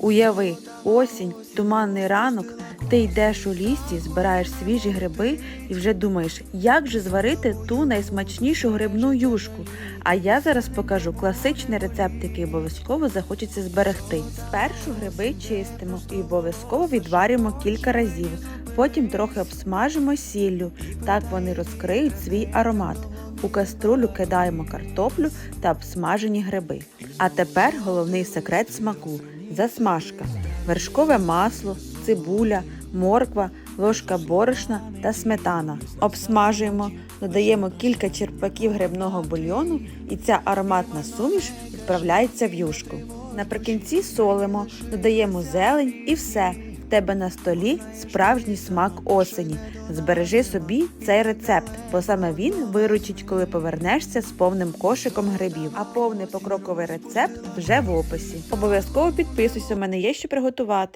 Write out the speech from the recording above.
Уяви, осінь, туманний ранок, ти йдеш у лісі, збираєш свіжі гриби і вже думаєш, як же зварити ту найсмачнішу грибну юшку. А я зараз покажу класичний рецепт, який обов'язково захочеться зберегти. Спершу гриби чистимо і обов'язково відварюємо кілька разів. Потім трохи обсмажимо сіллю, так вони розкриють свій аромат. У каструлю кидаємо картоплю та обсмажені гриби. А тепер головний секрет смаку засмажка, вершкове масло, цибуля, морква, ложка борошна та сметана. Обсмажуємо, додаємо кілька черпаків грибного бульйону і ця ароматна суміш відправляється в юшку. Наприкінці солимо, додаємо зелень і все. Тебе на столі справжній смак осені. Збережи собі цей рецепт, бо саме він виручить, коли повернешся з повним кошиком грибів. А повний покроковий рецепт вже в описі. Обов'язково підписуйся, у мене є що приготувати.